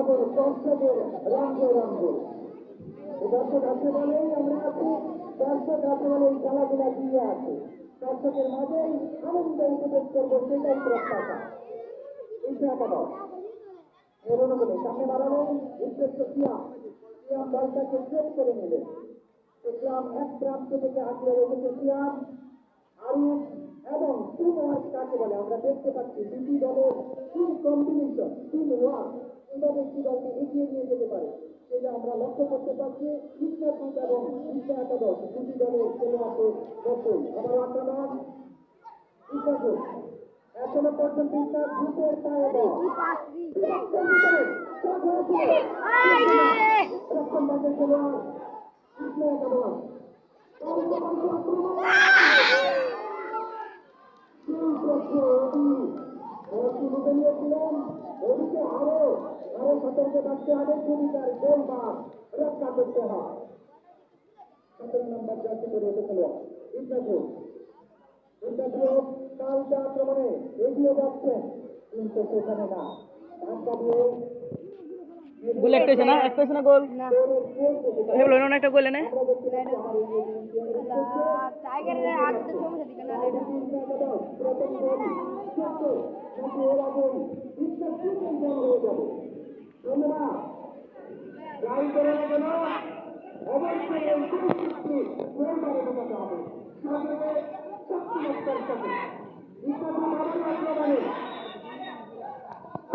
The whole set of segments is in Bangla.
আমাদের দর্শকের রঙে রঙে দর্শক আছে বলেই আমরা আছি। দর্শক আছে বলে এই খেলাধুলা দিয়ে আছে? দর্শকের মাঝেই আনন্দ উপভোগ করব, সেটাই প্রত্যাশা। সামনে বাড়ানো উদ্দেশ্য সিয়াম। সিয়াম দলটাকে চেক করে নিলেন। এক প্রান্ত থেকে আগলে রেখেছে সিয়াম। আরিফ এবং কাকে বলে? আমরা দেখতে পাচ্ছি দুটি দলের টিম কম্বিনেশন টিম ওয়ার্ক কীভাবে একটি দলকে এগিয়ে নিয়ে যেতে পারে, সেটা আমরা লক্ষ্য করতে পারছি। ইসলাম গ্রুপ এবং ইসলাম একাদশ দুটি দলের খেলোয়াড়দের মতোই আবার আক্রমণ ইসলাম গ্রুপ এখনও পর্যন্ত ইসলাম গ্রুপের পায়ে আক্রমণ ওদিকে আরও আরও সতর্ক থাকতে হবে যদি তার গোল মাঠ রক্ষা করতে হয় সতেরো নম্বর জার্সি করে এসেছিল ইন্টারভিউ ইন্টারভিউ কালকে আক্রমণে এগিয়ে যাচ্ছেন কিন্তু সেখানে না ধাক্কা দিয়ে গোল একটা হয়েছে না একটা হয়েছে না গোল দৌড়ের গোল করতে পারে। হলো না একটা গোল এনে আমরা দেখতে পাচ্ছি আমার এই ইন্ডিয়ান টাইগারের আটটা সমস্যা দিকে না প্রথম তোমরা ট্রাই করে না কেন অবশ্যই এই পরিস্থিতি গোলবারে ঢোকাতে হবে। সামনে শক্তিমত্তার সাথে। ইচ্ছাকে আবারও আক্রমণে।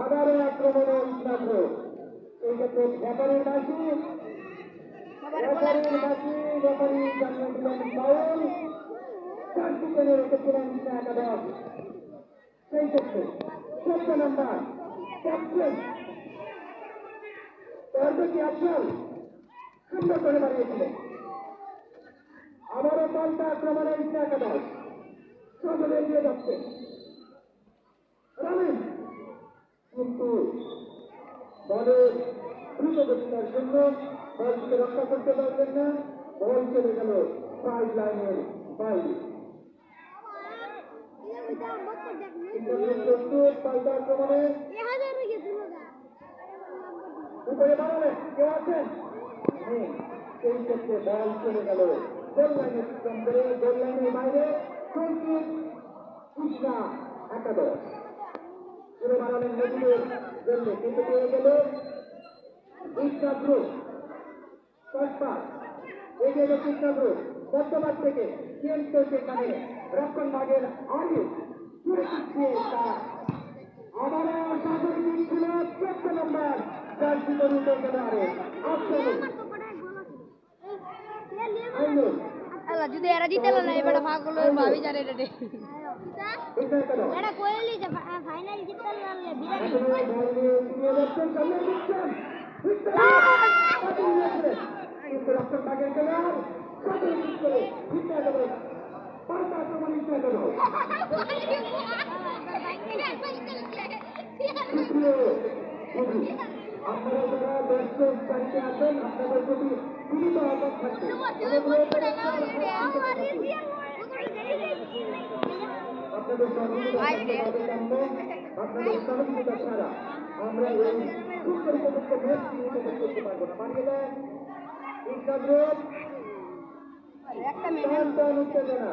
আবারও আক্রমণে ইচ্ছাকে এই ক্ষেত্রে ব্যাপারের বাসী ব্যাপারের বাসী ব্যাপারী জানিয়ে দিলেন ফাউল চারটি করে রেখেছিলেন ইচ্ছা সেই ক্ষেত্রে চোদ্দ নম্বর ক্যাপ্টেন আফসাল করে বাড়িয়েছিলেন আবারও পাল্টা আক্রমণে ইচ্ছা একাদশ সজলে এগিয়ে যাচ্ছে। রমেশ কিন্তু বলের দ্রুত গতিটার জন্য বলকে রক্ষা করতে পারলেন না। বল চলে গেল ফাইভ লাইনের বাইরে। প্রস্তুত পাল্টা আক্রমণে। উপরে বাড়ালেন কেউ আছেন। সেই ক্ষেত্রে বল চলে গেল। গোল লাইনে অতিক্রম করে গোল লাইনের বাইরে সংগীত কৃষ্ণা একাদশ। ঘুরে বাড়ালেন নদীর থেকে রক্ষণ ভাগের দিচ্ছে তার। আবারও সাগর দিচ্ছিল চোদ্দ নম্বর। আল্লাহ যদি এরা জিতে না এবার হয়ে ভাবি জানে এটা রে আপনারা যারা দর্শক চাইতে আছেন আপনাদের প্রতি বিনীত আহ্বান থাকবে আপনাদের সহযোগিতা আপনাদের সহযোগিতা ছাড়া আমরা এই সুন্দর উপযুক্ত ম্যাচটি করতে পারব না মানিয়ে দেন ইনকাগ্রোপ একটা উত্তেজনা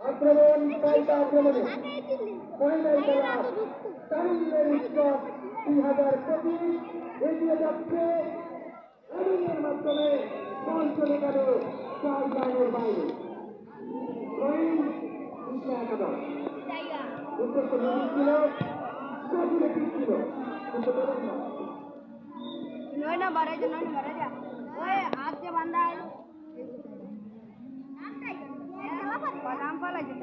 আক্রমণ পাল্টা আক্রমণে ফাইনাল খেলা তারুণ্যের উৎসব দুই হাজার পঁচিশ এগিয়ে যাচ্ছে। রানিংয়ের মাধ্যমে বল চলে গেল চার লাইনের বাইরে। উদ্দেশ্য নদী ছিল, সজলে ঠিক ছিল। কিন্তু নয় না, বারে নয় না, বারে যা ওই যে বান্ধা বাদাম পালা যে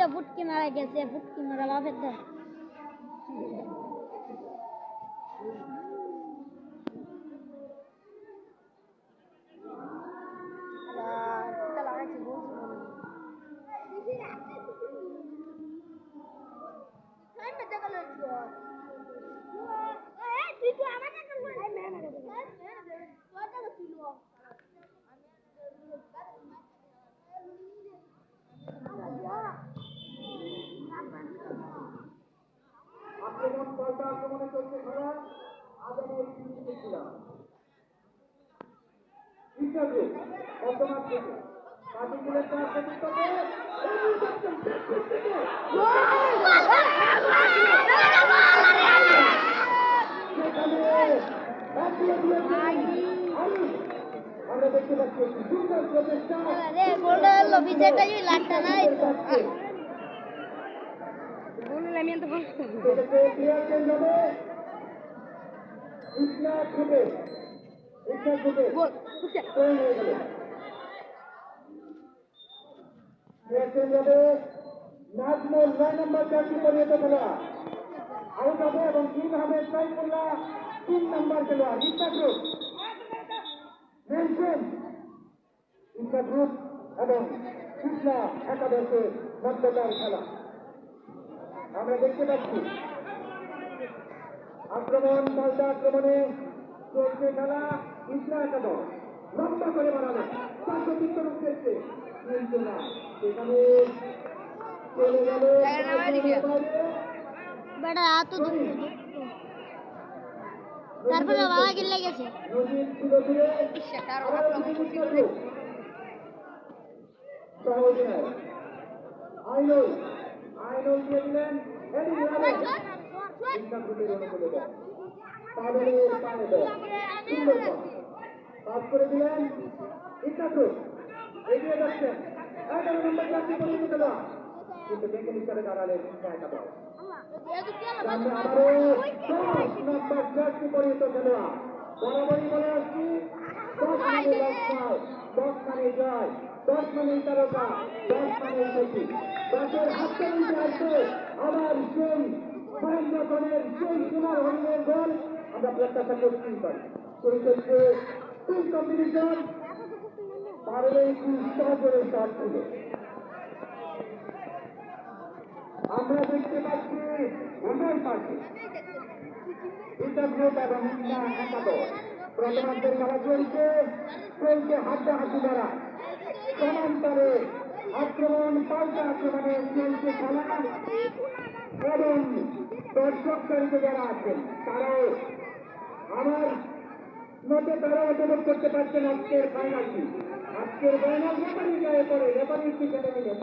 দুইটা ফুটকি মারা গেছে ফুটকি মারা বাপের দা আক্রমণ পাল্টা আক্রমণে চলছে খেলা আদানের টিভি দেখছিলাম ইন্টারভিউ বর্তমান থেকে পার্টিকুলার চার নাই তো চেঞ্জ ইসনা খুবে ইসনা খুবে তৈরি হয়ে গেল? চেঞ্জ হবে নাজমুল নয় নম্বর জার্সি পরিণত খেলোয়াড় আউট হবে এবং তিন হবে সাইফুল্লাহ তিন নম্বর খেলোয়াড়। Isna group. Mention Isna group এবং কৃষ্ণা মধ্যকার খেলা। আমরা দেখতে পাচ্ছি। আক্রমণ পাল্টা আক্রমণে চলছে খেলা ইসরা একাদশ। লম্বা করে চারশো তিনশো উদ্দেশ্যে কিন্তু না সেখানে চলে গেল বেটা তারপরে বাবা গিলে গেছে। আইনুল। আইনুল দিয়ে দিলেন। গ্রুপের অনুকূলে দেয় পাবেলের পায়ে দেয় পাস। করে দিলেন গ্রুপ এগিয়ে যাচ্ছেন এগারো নম্বর চারটি পরিচিত খেলোয়াড় কিন্তু বেকেন হিসাবে দাঁড়ালেন একাদশ সামনে আবারও দশ নম্বর জার্সি পরিহিত খেলোয়াড় বরাবরই বলে আবার মহেন্দ্রগণের সেই সোনার হরিণের আমরা দেখতে পাচ্ছি উভয় পাশে ইন্টারগ্রুপ এবং খেলা চলছে চলছে হাড্ডাহাড্ডি দ্বারা। সমান্তরে আক্রমণ, পাল্টা আক্রমণে চলছে খেলা এবং দর্শক সারিতে যারা আছেন, তারাও আমার মতে তারা উপভোগ করতে পারছেন আজকের ফাইনালটি। আজকের ফাইনাল রেফারি গায়ে পড়ে রেফারির পিছনে নিলেন।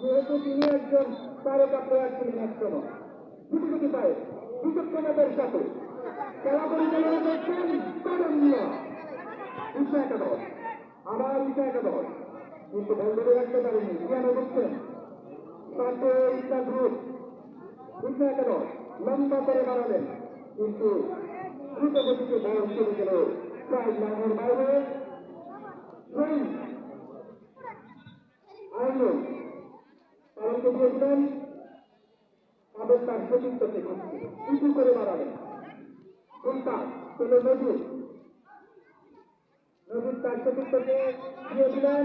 যেহেতু তিনি একজন তারকা প্লেয়ার ছিলেন এক সময় দুটি দুটি পায়ে বিচক্ষণতার সাথে। খেলা পরিচালনা করছেন মিয়া ঈশা একাদশ। আবার ঈশা একাদশ। কিন্তু বন্ধুদের রাখতে পারেনি কেন বুঝছেন তাতে ঈশা গ্রুপ ঈশা একাদশ লম্বা করে বাড়ালেন। কিন্তু দ্রুত গতিতে বল চলে গেল। প্রায় লাইনের বাইরে। আইনুল তাদেরকে দিয়েছিলেন তাদের তার সতীর্থকে দিয়েছিলেন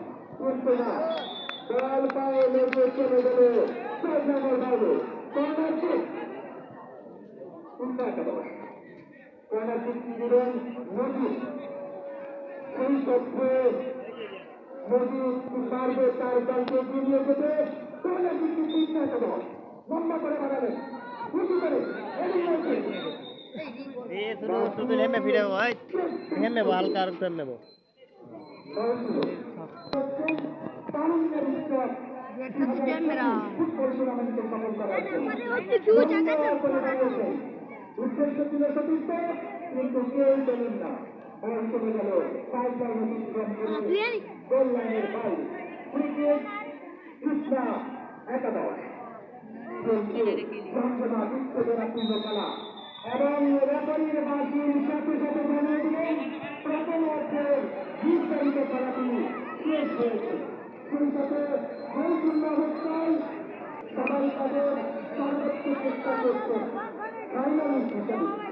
কিন্তু না বল পায়ে লেগে চলে গেল ছয় নম্বর বাইরে কর্নার কিক ইচ্ছা একাদশ কর্নার কিক দিলেন নদী সেই তথ্যে নদী পারবে তার দলকে এগিয়ে যেতে কর্নার কিক ইচ্ছা একাদশ লম্বা করে বাড়ালেন উঁচু করে এগিয়ে যাচ্ছে এ শুধু শুধু হেমে ফিরে হেমে হালকা আর একটু হেমে উদ্দেশ্য ছিল সতীর্থ কিন্তু কেউ পেলেন না বল চলে গেল পাইপ লাইন অতিক্রম করে এবং রেফারির বাজির সাথে সাথে প্রথম অর্থের বিস্তারিত খেলাটি শেষ হয়েছে সাথে গোলশূন্য অবস্থায় সবাই তাদের সর্বোচ্চ চেষ্টা করছেন ফাইনাল হিসেবে